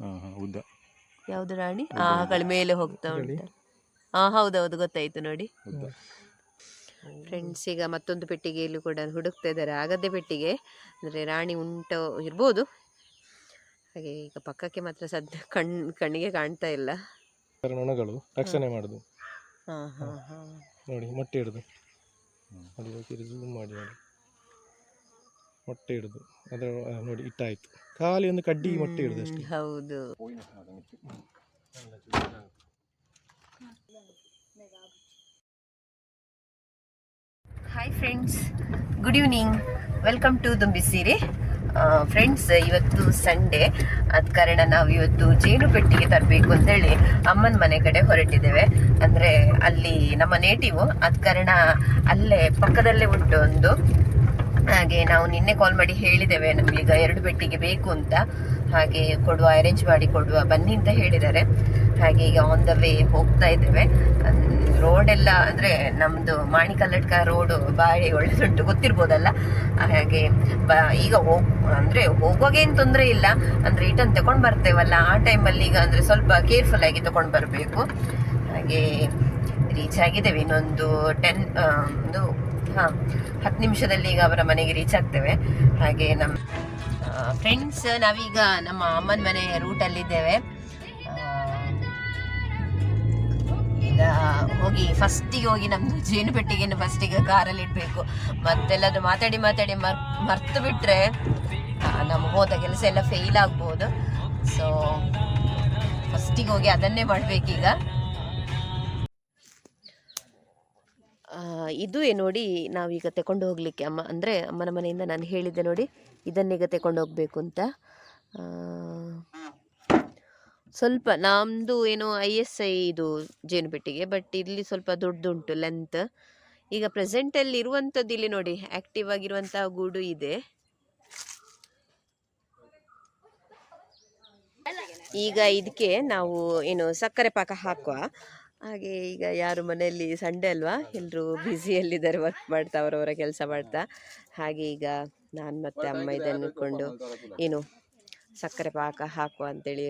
ಹಾಂ ಹಾಂ ಉದ್ದ. ಯಾವುದು ರಾಣಿ? ಆ ಮೇಲೆ ಹೋಗ್ತಾ ಉಂಟು. ಹಾ ಹೌದೌದು ಗೊತ್ತಾಯ್ತು ನೋಡಿ. ಉದ್ದ. ಫ್ರೆಂಡ್ಸ್ ಈಗ ಮತ್ತೊಂದು ಪೆಟ್ಟಿಗೆಯಲ್ಲಿ ಕೂಡ ಹುಡುಕ್ತಾ ಇದ್ದಾರೆ. ಆಗದ್ದೆ ಪೆಟ್ಟಿಗೆ ಅಂದರೆ ರಾಣಿ ಉಂಟು ಇರ್ಬೋದು. ಹಾಗೆ ಈಗ ಪಕ್ಕಕ್ಕೆ ಮಾತ್ರ ಸದ್ಯ ಕಣ್ ಕಣ್ಣಿಗೆ ಕಾಣ್ತಾ ಇಲ್ಲ. ನೊಣಗಳು ರಕ್ಷಣೆ ಮಾಡುದು. ಹಾ ಹಾ ಹಾ. ನೋಡಿ ಮೊಟ್ಟೆ ಇಡುದು ನೋಡಿ ಝೂಮ್ ಮಾಡಿ ನೋಡಿ. ಮೊಟ್ಟೆ ಇಡುದು ಅದರ ನೋಡಿ ಇಟ್ಟಾಯ್ತು. ಖಾಲಿ ಒಂದು ಕಡ್ಡಿ ಮೊಟ್ಟೆ ಇಡುದು ಅಷ್ಟೇ. ಹೌದು. Hi friends good evening welcome to Dumbisiri friends ಇವತ್ತು ಸಂಡೇ ಅದ ಕಾರಣ ನಾವು ಇವತ್ತು ಜೇನು ಪೆಟ್ಟಿಗೆ ತರಬೇಕು ಅಂತೇಳಿ ಅಮ್ಮನ ಮನೆ ಕಡೆ ಹೊರಟಿದ್ದೇವೆ. ಅಂದರೆ ಅಲ್ಲಿ ನಮ್ಮ ನೇಟಿವು ಅದ ಕಾರಣ ಅಲ್ಲೇ ಪಕ್ಕದಲ್ಲೇ ಉಂಟು ಒಂದು ಹಾಗೆ ನಾವು ನಿನ್ನೆ ಕಾಲ್ ಮಾಡಿ ಹೇಳಿದ್ದೇವೆ, ನಮಗೀಗ ಎರಡು ಬೆಟ್ಟಿಗೆ ಬೇಕು ಅಂತ. ಹಾಗೆ ಕೊಡುವ ಅರೇಂಜ್ ಮಾಡಿ ಕೊಡುವ, ಬನ್ನಿ ಅಂತ ಹೇಳಿದ್ದಾರೆ. ಹಾಗೆ ಈಗ ಆನ್ ದ ವೇ ಹೋಗ್ತಾ ಇದ್ದೇವೆ. ರೋಡ್ ಎಲ್ಲ ಅಂದರೆ ನಮ್ಮದು ಮಾಣಿಕಲ್ಲಡ್ಕ ರೋಡು ಬಾಳೆ ಒಳ್ಳೆದುಂಟು, ಗೊತ್ತಿರ್ಬೋದಲ್ಲ? ಹಾಗೆ ಬ, ಈಗ ಹೋಗ್, ಅಂದರೆ ಹೋಗುವಾಗ ಏನು ತೊಂದರೆ ಇಲ್ಲ. ಅಂದರೆ ರಿಟರ್ನ್ ತಗೊಂಡು ಬರ್ತೇವಲ್ಲ, ಆ ಟೈಮಲ್ಲಿ ಈಗ ಅಂದರೆ ಸ್ವಲ್ಪ ಕೇರ್ಫುಲ್ ಆಗಿ ತಗೊಂಡು ಬರಬೇಕು. ಹಾಗೆ ರೀಚ್ ಆಗಿದ್ದೇವೆ, ಇನ್ನೊಂದು ಟೆನ್ ಒಂದು ಹಾಂ, ಹತ್ತು ನಿಮಿಷದಲ್ಲಿ ಈಗ ಅವರ ಮನೆಗೆ ರೀಚ್ ಆಗ್ತೇವೆ. ಹಾಗೆ ನಮ್ಮ ಫ್ರೆಂಡ್ಸ್ ನಾವೀಗ ನಮ್ಮ ಅಮ್ಮನ ಮನೆ ರೂಟಲ್ಲಿದ್ದೇವೆ ಈಗ ಹೋಗಿ ಫಸ್ಟಿಗೆ ಹೋಗಿ ನಮ್ಮದು ಜೇನು ಪೆಟ್ಟಿಗೆಯನ್ನು ಫಸ್ಟಿಗೆ ಕಾರಲ್ಲಿ ಇಡಬೇಕು. ಮತ್ತೆಲ್ಲದು ಮಾತಾಡಿ ಮಾತಾಡಿ ಮರ್, ಮರ್ತು ಬಿಟ್ಟರೆ ನಮ್ಮ ಹೋದ ಕೆಲಸ ಎಲ್ಲ ಫೇಲ್ ಆಗ್ಬೋದು. ಸೊ ಫಸ್ಟಿಗೆ ಹೋಗಿ ಅದನ್ನೇ ಮಾಡಬೇಕೀಗ. ಆ, ಏ ನೋಡಿ ನಾವೀಗ ತಗೊಂಡು ಹೋಗಲಿಕ್ಕೆ ಅಮ್ಮ ಅಂದರೆ ಅಮ್ಮನ ಮನೆಯಿಂದ ನಾನು ಹೇಳಿದ್ದೆ ನೋಡಿ ಇದನ್ನೀಗ ತಗೊಂಡು ಹೋಗಬೇಕು ಅಂತ. ಸ್ವಲ್ಪ ನಮ್ಮದು ಏನು ಐ ಎಸ್ ಐ ಇದು ಜೇನುಪೆಟ್ಟಿಗೆ ಬಟ್ ಇಲ್ಲಿ ಸ್ವಲ್ಪ ದೊಡ್ಡದುಂಟು ಲೆಂತ್ ಈಗ ಪ್ರೆಸೆಂಟಲ್ಲಿ ಇರುವಂಥದ್ದು ಇಲ್ಲಿ ನೋಡಿ ಆ್ಯಕ್ಟಿವ್ ಆಗಿರುವಂತಹ ಗೂಡು ಇದೆ. ಈಗ ಇದಕ್ಕೆ ನಾವು ಏನು ಸಕ್ಕರೆ ಪಾಕ ಹಾಕುವ. ಹಾಗೆ ಈಗ ಯಾರು ಮನೆಯಲ್ಲಿ ಸಂಡೇ ಅಲ್ವಾ? ಎಲ್ಲರೂ ಬ್ಯುಸಿಯಲ್ಲಿದ್ದಾರೆ ವರ್ಕ್ ಮಾಡ್ತಾ ಅವರವರ ಕೆಲಸ ಮಾಡ್ತಾ. ಹಾಗೆ ಈಗ ನಾನು ಮತ್ತೆ ಅಮ್ಮ ಇದನ್ನು ಇಟ್ಕೊಂಡು ಏನು ಸಕ್ಕರೆ ಪಾಕ ಹಾಕುವ ಅಂತೇಳಿ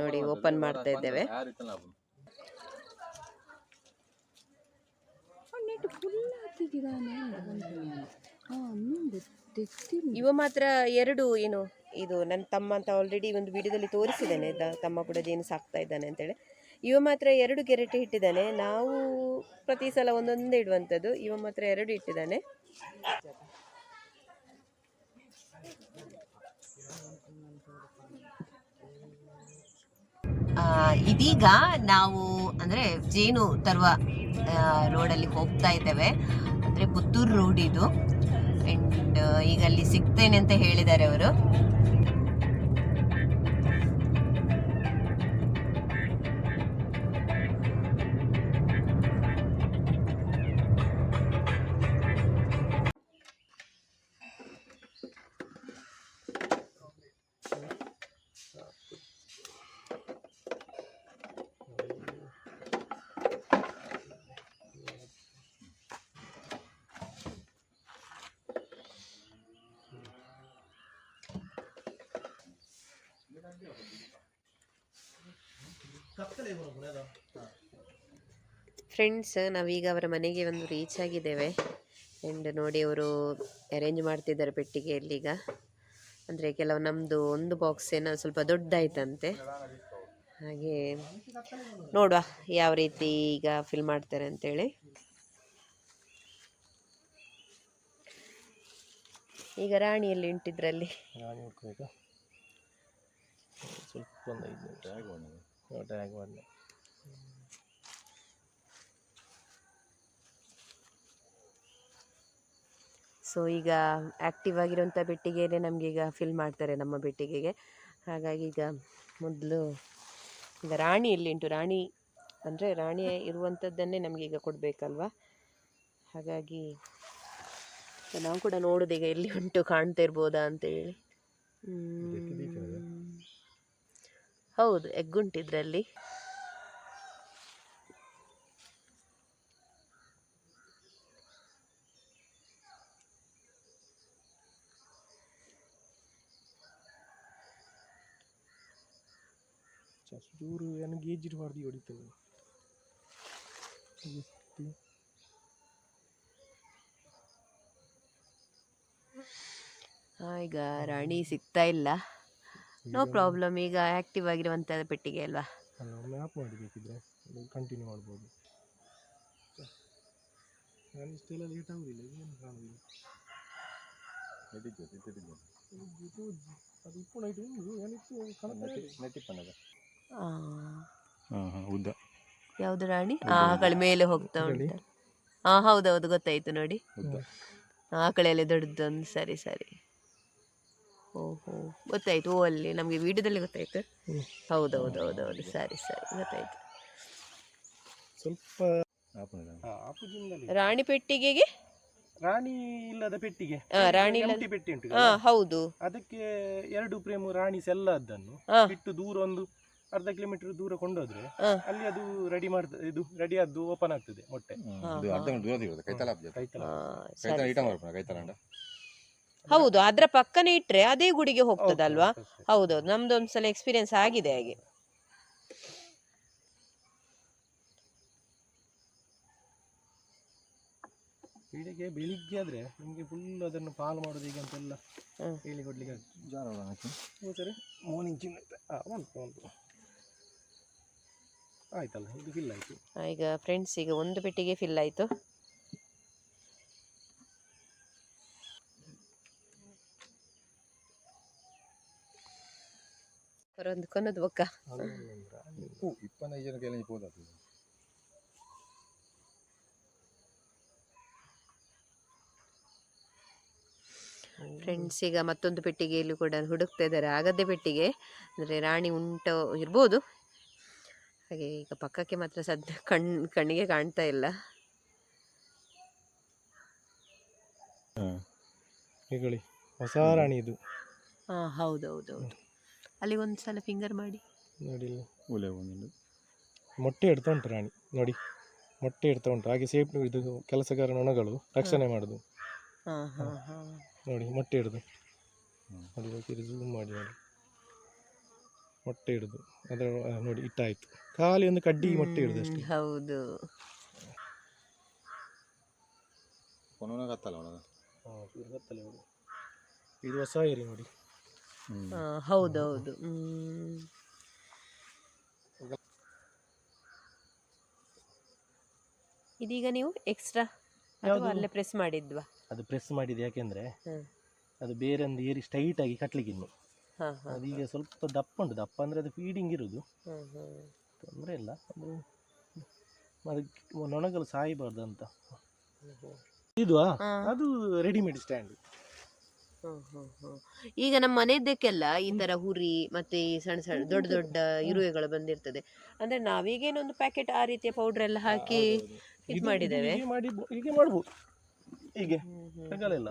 ನೋಡಿ ಓಪನ್ ಮಾಡ್ತಾ ಇದ್ದೇವೆ. ಇವ ಮಾತ್ರ ಎರಡು ಏನು ಇದು ನನ್ನ ತಮ್ಮ ಅಂತ ಆಲ್ರೆಡಿ ಒಂದು ವಿಡಿಯೋದಲ್ಲಿ ತೋರಿಸಿದ್ದಾನೆ. ತಮ್ಮ ಕೂಡ ಜೇನು ಸಾಕ್ತಾ ಇದ್ದಾನೆ ಅಂತೇಳಿ. ಇವ ಮಾತ್ರ ಎರಡು ಗೆರಟೆ ಇಟ್ಟಿದ್ದಾನೆ. ನಾವು ಪ್ರತಿ ಸಲ ಒಂದೊಂದೇ ಇಡುವಂಥದ್ದು. ಇವ ಮಾತ್ರ ಎರಡು ಇಟ್ಟಿದ್ದಾನೆ. ಇದೀಗ ನಾವು ಅಂದ್ರೆ ಜೇನು ತರುವ ರೋಡಲ್ಲಿ ಹೋಗ್ತಾ ಇದ್ದೇವೆ. ಅಂದ್ರೆ ಪುತ್ತೂರು ರೋಡ್ ಇದು. ಅಂಡ್ ಈಗ ಅಲ್ಲಿ ಸಿಗ್ತೇನೆ ಅಂತ ಹೇಳಿದ್ದಾರೆ ಅವರು. ಫ್ರೆಂಡ್ಸ್ ನಾವೀಗ ಅವರ ಮನೆಗೆ ಒಂದು ರೀಚ್ ಆಗಿದ್ದೇವೆ. ಆ್ಯಂಡ್ ನೋಡಿ ಅವರು ಅರೇಂಜ್ ಮಾಡ್ತಿದ್ದಾರೆ ಪೆಟ್ಟಿಗೆಯಲ್ಲಿ ಈಗ. ಅಂದರೆ ಕೆಲವು ನಮ್ಮದು ಒಂದು ಬಾಕ್ಸ್ ಏನೋ ಸ್ವಲ್ಪ ದೊಡ್ಡದಾಯ್ತಂತೆ. ಹಾಗೆ ನೋಡುವ ಯಾವ ರೀತಿ ಈಗ ಫಿಲ್ ಮಾಡ್ತಾರೆ ಅಂತೇಳಿ. ಈಗ ರಾಣಿಯಲ್ಲಿ ಉಂಟಿದ್ರಲ್ಲಿ. ಸ್ವಲ್ಪ ಒಂದು একবার না ಸೊ ಈಗ ಆ್ಯಕ್ಟಿವ್ ಆಗಿರೋಂಥ ಬೆಟ್ಟಿಗೆನೆ ನಮಗೆ ಈಗ ಫಿಲ್ ಮಾಡ್ತಾರೆ ನಮ್ಮ ಬೆಟ್ಟಿಗೆಗೆ. ಹಾಗಾಗಿ ಈಗ ಮೊದಲು ಈಗ ರಾಣಿ ಇಲ್ಲಿಂಟು ಉಂಟು? ರಾಣಿ ಅಂದರೆ ರಾಣಿ ಇರುವಂಥದ್ದನ್ನೇ ನಮಗೀಗ ಕೊಡಬೇಕಲ್ವಾ? ಹಾಗಾಗಿ ನಾವು ಕೂಡ ನೋಡೋದು ಈಗ ಎಲ್ಲಿ ಉಂಟು ಕಾಣ್ತಾ ಇರ್ಬೋದಾ ಅಂತೇಳಿ. ಹೌದು ಎಗ್ ಉಂಟು ಇದರಲ್ಲಿ. ಚೂರು ನನಗೆ ಗೇಜ್ ಹೊಡೆದು ಹೊಡಿತೇನೆ ಎಷ್ಟು? ಈಗ ರಾಣಿ ಸಿಗ್ತಾ ಇಲ್ಲ. ನೋ ಪ್ರಾಬ್ಲಮ್ ಈಗ ಆಕ್ಟಿವ್ ಆಗಿರುವಂತ ಪೆಟ್ಟಿಗೆ ಅಲ್ವಾ? ಅಲ್ಲ ಮ್ಯಾಪ್ ಮಾಡಿ ಬೇಕಿದ್ರೆ ಕಂಟಿನ್ಯೂ ಮಾಡ್ಬೋದು. ನಾನು ಇಷ್ಟೆಲ್ಲ ಲೇಟ್ ಆಗುದಿಲ್ಲ ಏನು ಕಾಣುದಿಲ್ಲ. ಇದು ಅದು ಇಪ್ಪು ನೈಟ್ ಉಂಟು ಏನಿತ್ತು ಕಾಣ್ತಾ ಇಲ್ಲ. ಆ, ಉದ್ದ. ಯಾವುದು ರಾಣಿ? ಆಕಳ ಮೇಲೆ ಹೋಗ್ತಾ. ಉಂಟು. ಹಾಂ ಹೌದೌದು ಗೊತ್ತಾಯ್ತು ನೋಡಿ. ಆಕಳೆಲ್ಲ ದೊಡ್ಡದೊಂದು ಸರಿ ಸರಿ. ಓಹೋ. ಗೊತ್ತಾಯ್ತು. ಓ ಅಲ್ಲಿ ನಮಗೆ ವಿಡಿಯೋದಲ್ಲಿ ಗೊತ್ತಾಯ್ತು. ಹೌದು ಹೌದು ಹೌದು ಸರಿ ಸರಿ. ಗೊತ್ತಾಯ್ತು. ಸ್ವಲ್ಪ ಆಪುನಿಲ್ಲ. ಆ, ಆಪುಜಿಂದಲೇ. ರಾಣಿ ಪೆಟ್ಟಿಗೆಗೆ? ರಾಣಿ ಇಲ್ಲದ ಪೆಟ್ಟಿಗೆ. ಆ, ರಾಣಿ ಇಲ್ಲದ- empty ಪೆಟ್ಟಿ ಉಂಟು ಹಾ ಹೌದು. ಅದಕ್ಕೆ ಎರಡು ಪ್ರೇಮು ರಾಣಿ ಸೆಲ್ಲ ಅದ್ದನ್ನು ಹಾ. ಬಿಟ್ಟು ದೂರ ಒಂದು ಅರ್ಧ ಕಿಲೋಮೀಟರ್ ದೂರ ಕೊಂಡೋದ್ರೆ ಹಾ. ಅಲ್ಲಿ ಅದು ರೆಡಿ ಮಾಡ್ತದೆ ಇದು ರೆಡಿ ಆದ್ದು ಓಪನ್ ಆಗ್ತದೆ ಮೊಟ್ಟೆ. ಹ್ಮ್. ಹಾ, ಇದು ಹಾ. ಅರ್ಧ ಗಂಟೆ ಇರುತ್ತೆ ಕೈತಲ ಕೈತಲ ಕೈತಲ ಸರಿ. ಮಾಡ್ಬೇಕು ಕೈತಲ ಅಂಡ ಹೌದು ಅದ್ರ ಪಕ್ಕನೆ ಇಟ್ರೆ ಅದೇ ಗುಡಿಗೆ ಹೋಗ್ತದಲ್ವಾ? ಹೌದು, ಹೌದು, ಹೌದು. ಹೌದೌದು ನಮ್ದು ಒಂದ್ಸಲ ಎಕ್ಸ್ಪೀರಿಯನ್ಸ್ ಆಗಿದೆ ಹಾಗೆ. ಬೆಳಿಗ್ಗೆ ಬೆಳಿಗ್ಗೆ ಆದ್ರೆ ನಮಗೆ ಫುಲ್ ಅದನ್ನು ಪಾಲು ಮಾಡೋದು ಈಗ ಅಂತೆಲ್ಲ. ಹೇಳಿ ಕೊಡ್ಲಿಕ್ಕೆ ಆಗ್ತದೆ. ಜಾರ ಒಳಗೆ ಹಾಕಿ ಹ್ಞೂ ಸರಿ. ಮಾರ್ನಿಂಗ್ ಜಿಮ್ ಉಂಟು ಉಂಟು ಆಯ್ತಲ್ಲ ಇದು ಫಿಲ್ ಆಯ್ತು. ಈಗ ಫ್ರೆಂಡ್ಸ್ ಈಗ ಒಂದು ಪೆಟ್ಟಿಗೆ ಫಿಲ್ ಆಯ್ತು. ಒಂದು ಕೊನದ ಬೊಕ್ಕ. ಇಪ್ಪತ್ತೈದು ಫ್ರೆಂಡ್ಸ್ ಈಗ ಮತ್ತೊಂದು ಪೆಟ್ಟಿಗೆಯಲ್ಲಿ ಕೂಡ ಹುಡುಕ್ತಾ ಇದ್ದಾರೆ. ಆಗದ್ದೇ ಪೆಟ್ಟಿಗೆ. ಅಂದರೆ ರಾಣಿ ಉಂಟು ಇರ್ಬೋದು. ಹಾಗೆ ಈಗ ಪಕ್ಕಕ್ಕೆ ಮಾತ್ರ ಸದ್ಯ ಕಣ್ ಕಣ್ಣಿಗೆ ಕಾಣ್ತಾ ಇಲ್ಲ. ಹೇಳಿ ಹೊಸ ರಾಣಿ ಇದು. ಹಾಂ ಹೌದೌದು ಹೌದು ಅಲ್ಲಿ ಒಂದು ಸಲ ಫಿಂಗರ್ ಮಾಡಿ. ನೋಡಿ ಇಲ್ಲಿ. ಒಲೆ ಒಂದು ಮೊಟ್ಟೆ ಇಡ್ತಾ ಉಂಟು ರಾಣಿ ನೋಡಿ. ಮೊಟ್ಟೆ ಇಡ್ತಾ ಉಂಟು. ಹಾಗೆ ಸೇಫ್ ಇದು ಕೆಲಸಗಾರ ನೊಣಗಳು ರಕ್ಷಣೆ ಮಾಡುದು. ಹಾಂ ಹಾಂ ಹಾಂ. ನೋಡಿ ಮೊಟ್ಟೆ ಬೇಕಿದ್ರೆ ಝೂಮ್ ಮಾಡಿ ನೋಡಿ. ಮೊಟ್ಟೆ ಇಡುದು ಅದರ ಆ, ನೋಡಿ ಇಟ್ಟಾಯ್ತು. ಖಾಲಿ ಒಂದು ಕಡ್ಡಿ ಮೊಟ್ಟೆ ಇಡುದು ಅಷ್ಟೇ. ಹೌದು. ಕೊನೋನ ಕತ್ತಲ್ಲ ಒಳಗೆ ಹಾ, ಚೂರು ಗೊತ್ತಲ್ಲ ಇವ್ರು. ಇದು ಹೊಸ ಏರಿ ನೋಡಿ. ಹೌದೌದು. ಇದೀಗ ನೀವು ಎಕ್ಸ್ಟ್ರಾ ಅಥವಾ ಅಲ್ಲೇ ಪ್ರೆಸ್ ಮಾಡಿದ್ವಾ? ಅದು ಪ್ರೆಸ್ ಮಾಡಿದೆ ಯಾಕೆಂದ್ರೆ ಅದು ಬೇರೆ ಒಂದು ಏರಿ ಸ್ಟ್ರೈಟ್ ಆಗಿ ಕಟ್ಲಿಕ್ಕೆ ಇನ್ನು ಅದೀಗ ಸ್ವಲ್ಪ ದಪ್ಪ ಉಂಟು. ದಪ್ಪ ಅಂದ್ರೆ ಅದು ಫೀಡಿಂಗ್ ಇರುದು. ತೊಂದರೆ ಇಲ್ಲ. ಅದು ಅದಕ್ಕೆ ನೊಣಗಳು ಸಾಯಬಾರ್ದು ಅಂತ. ಇದು ಅದು ರೆಡಿಮೇಡ್ ಸ್ಟ್ಯಾಂಡ್ ಹ್ಮ್ ಹ್ಮ್ ಹ್ಮ್. ಈಗ ನಮ್ಮ ಮನೆಯದಕ್ಕೆಲ್ಲ ಈ ತರ ಹುರಿ ಮತ್ತೆ ಈ ಸಣ್ಣ ಸಣ್ಣ ದೊಡ್ಡ ದೊಡ್ಡ ಇರುವೆಗಳು ಬಂದಿರ್ತದೆ. ಅಂದ್ರೆ ನಾವೀಗೇನೊಂದು ಪ್ಯಾಕೆಟ್ ಆ ರೀತಿಯ ಪೌಡರ್ ಎಲ್ಲ ಹಾಕಿ ಇದು ಮಾಡಿದ್ದೇವೆ. ಹೀಗೆ ಮಾಡಿ ಹೀಗೆ ಮಾಡ್ಬೋದು. ಹೀಗೆ. ಹ್ಮ್ ಹ್ಮ್. ತಗೊಳ್ಳಿಲ್ಲ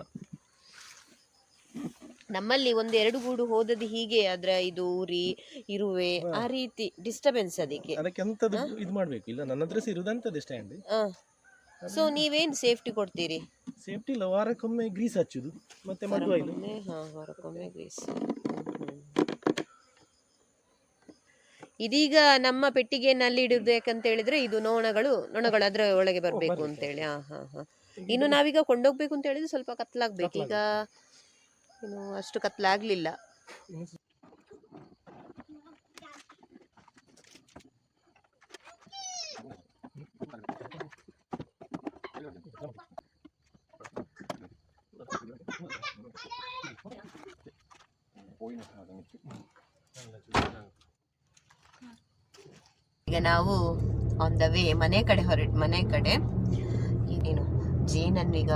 ನಮ್ಮಲ್ಲಿ ಒಂದು ಎರಡು ಗೂಡು ಹೋದದ್ದು ಹೀಗೆ ಅದ್ರ ಇದು ಉರಿ ಇರುವೆ ಆ ರೀತಿ ಡಿಸ್ಟರ್ಬೆನ್ಸ್ ಅದಕ್ಕೆ. ಅದಕ್ಕೆ ಎಂತದ್ದು ಇದು ಮಾಡ್ಬೇಕು. ಇಲ್ಲ ನನ್ನ ಹತ್ರ ಇರುದಂತದ್ದು ಸ್ಟ್ಯಾಂಡ್ ಸೊ ನೀವೇನ್ ಸೇಫ್ಟಿ ಕೊಡ್ತೀರಿ? ಸೇಫ್ಟಿ ಇಲ್ಲ. ವಾರಕ್ಕೊಮ್ಮೆ ಗ್ರೀಸ್ ಹಚ್ಚುದು. ಮತ್ತೆ ಮದ್ದು ಆಯ್ತು. ವಾರಕ್ಕೊಮ್ಮೆ ಹಾ ವಾರಕ್ಕೊಮ್ಮೆ ಗ್ರೀಸ್ ಇದೀಗ ನಮ್ಮ ಪೆಟ್ಟಿಗೆನಲ್ಲಿ ಇಡುದು ಯಾಕಂತ ಹೇಳಿದ್ರೆ ಇದು ನೋಣಗಳು ನೊಣಗಳು ಅದ್ರ ಒಳಗೆ ಬರ್ಬೇಕು ಅಂತ ಹೇಳಿ ಹಾ ಹಾ ಹಾ. ಇನ್ನು ನಾವೀಗ ಕೊಂಡೋಗ್ಬೇಕು ಅಂತ ಹೇಳಿದ್ರೆ ಸ್ವಲ್ಪ ಕತ್ಲಾಗ್ಬೇಕು. ಈಗ ಇನ್ನು ಅಷ್ಟು ಕತ್ಲಾಗ್ಲಿಲ್ಲ. ಈಗ ನಾವು ಆನ್ ದ ವೇ ಮನೆ ಕಡೆ ಹೊರ, ಮನೆ ಕಡೆ. ಏನು ಜೇನನ್ನು ಈಗ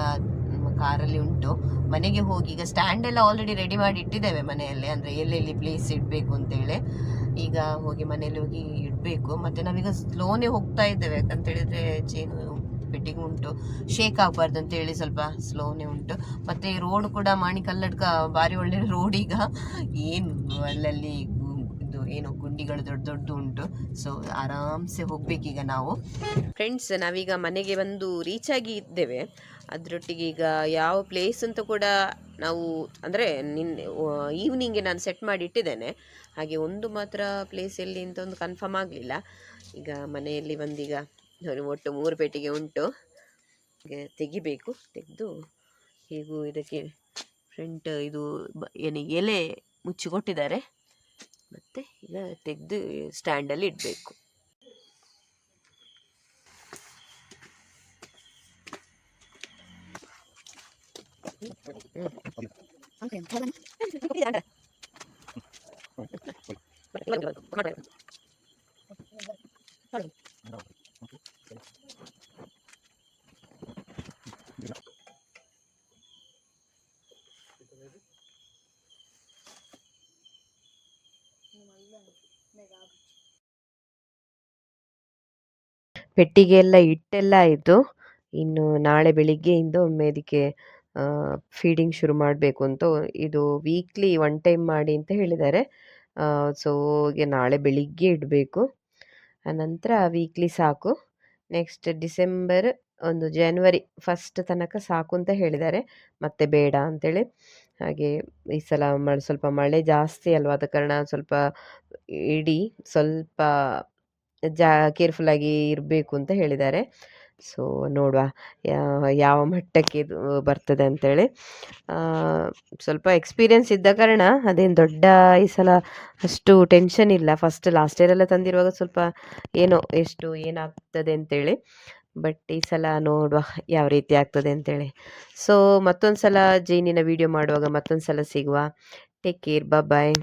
ಕಾರಲ್ಲಿ ಉಂಟು. ಮನೆಗೆ ಹೋಗಿ ಈಗ ಸ್ಟ್ಯಾಂಡ್ ಎಲ್ಲ ಆಲ್ರೆಡಿ ರೆಡಿ ಮಾಡಿ ಇಟ್ಟಿದ್ದೇವೆ ಮನೆಯಲ್ಲಿ. ಅಂದರೆ ಎಲ್ಲೆಲ್ಲಿ ಪ್ಲೇಸ್ ಇಡಬೇಕು ಅಂತೇಳಿ ಈಗ ಹೋಗಿ ಮನೆಯಲ್ಲಿ ಹೋಗಿ ಇಡಬೇಕು. ಮತ್ತು ನಾವೀಗ ಸ್ಲೋನೇ ಹೋಗ್ತಾ ಇದ್ದೇವೆ. ಯಾಕಂತ ಹೇಳಿದ್ರೆ ಜೇನು ಪೆಟ್ಟಿಗೆ ಉಂಟು. ಶೇಕ್ ಆಗಬಾರ್ದು ಅಂತ ಹೇಳಿ ಸ್ವಲ್ಪ ಸ್ಲೋನೇ ಉಂಟು. ಮತ್ತು ರೋಡ್ ಕೂಡ ಮಾಣಿಕಲ್ಲಡ್ಕ ಭಾರಿ ಒಳ್ಳೆ ರೋಡ್ ಈಗ. ಏನು ಅಲ್ಲಲ್ಲಿ ಇದು ಏನು ಗುಂಡಿಗಳು ದೊಡ್ಡ ದೊಡ್ಡ ಉಂಟು. ಸೊ ಆರಾಮ್ಸೆ ಹೋಗ್ಬೇಕೀಗ ನಾವು. ಫ್ರೆಂಡ್ಸ್ ನಾವೀಗ ಮನೆಗೆ ಬಂದು ರೀಚ್ ಆಗಿ ಇದ್ದೇವೆ. ಅದರೊಟ್ಟಿಗೆ ಈಗ ಯಾವ ಪ್ಲೇಸ್ ಅಂತ ಕೂಡ ನಾವು, ಅಂದರೆ ನಿನ್ನೆ ಈವ್ನಿಂಗ್ಗೆ ನಾನು ಸೆಟ್ ಮಾಡಿ ಇಟ್ಟಿದ್ದೇನೆ. ಹಾಗೆ ಒಂದು ಮಾತ್ರ ಪ್ಲೇಸ್ ಎಲ್ಲಿ ಅಂತ ಒಂದು ಕನ್ಫರ್ಮ್ ಆಗಲಿಲ್ಲ. ಈಗ ಮನೆಯಲ್ಲಿ ಬಂದೀಗ ನೋಡಿ ಒಟ್ಟು ಮೂರು ಪೆಟ್ಟಿಗೆ ಉಂಟು. ತೆಗಿಬೇಕು, ತೆಗೆದು ಹೀಗೂ ಇದಕ್ಕೆ ಫ್ರಂಟ್ ಇದು ಏನು, ಎಲೆ ಮುಚ್ಚಿ ಕೊಟ್ಟಿದ್ದಾರೆ ಮತ್ತು ಈಗ ತೆಗೆದು ಸ್ಟ್ಯಾಂಡಲ್ಲಿ ಇಡಬೇಕು. ಪೆಟ್ಟಿಗೆ ಎಲ್ಲ ಇಟ್ಟೆಲ್ಲ ಆಯಿತು. ಇನ್ನು ನಾಳೆ ಬೆಳಿಗ್ಗೆಯಿಂದ ಒಮ್ಮೆ ಇದಕ್ಕೆ ಫೀಡಿಂಗ್ ಶುರು ಮಾಡಬೇಕು ಅಂತ ಇದು ವೀಕ್ಲಿ ಒನ್ ಟೈಮ್ ಮಾಡಿ ಅಂತ ಹೇಳಿದ್ದಾರೆ. ಸೊ ನಾಳೆ ಬೆಳಿಗ್ಗೆ ಇಡಬೇಕು. ಆನಂತರ ವೀಕ್ಲಿ ಸಾಕು. ನೆಕ್ಸ್ಟ್ ಡಿಸೆಂಬರ್ ಒಂದು ಜನ್ವರಿ ಫಸ್ಟ್ ತನಕ ಸಾಕು ಅಂತ ಹೇಳಿದ್ದಾರೆ. ಮತ್ತೆ ಬೇಡ ಅಂತೇಳಿ. ಹಾಗೆ ಈ ಸಲ ಮಳೆ, ಸ್ವಲ್ಪ ಮಳೆ ಜಾಸ್ತಿ ಅಲ್ವಾ, ಆದ ಕಾರಣ ಸ್ವಲ್ಪ ಇಡಿ ಸ್ವಲ್ಪ ಜಾ ಕೇರ್ಫುಲ್ಲಾಗಿ ಇರಬೇಕು ಅಂತ ಹೇಳಿದ್ದಾರೆ. ಸೊ, ನೋಡುವ ಯಾವ ಮಟ್ಟಕ್ಕೆ ಇದು ಬರ್ತದೆ ಅಂತೇಳಿ. ಸ್ವಲ್ಪ ಎಕ್ಸ್ಪೀರಿಯನ್ಸ್ ಇದ್ದ ಕಾರಣ ಅದೇನು ದೊಡ್ಡ ಈ ಸಲ ಅಷ್ಟು ಟೆನ್ಷನ್ ಇಲ್ಲ. ಫಸ್ಟ್ ಲಾಸ್ಟ್ ಇಯರ್ ಎಲ್ಲ ತಂದಿರುವಾಗ ಸ್ವಲ್ಪ ಏನೋ ಎಷ್ಟು ಏನಾಗ್ತದೆ ಅಂತೇಳಿ. ಬಟ್ ಈ ಸಲ ನೋಡುವ ಯಾವ ರೀತಿ ಆಗ್ತದೆ ಅಂತೇಳಿ. ಸೊ ಮತ್ತೊಂದು ಸಲ ಜೇನಿನ ವಿಡಿಯೋ ಮಾಡುವಾಗ ಮತ್ತೊಂದು ಸಲ ಸಿಗುವ. Take care bye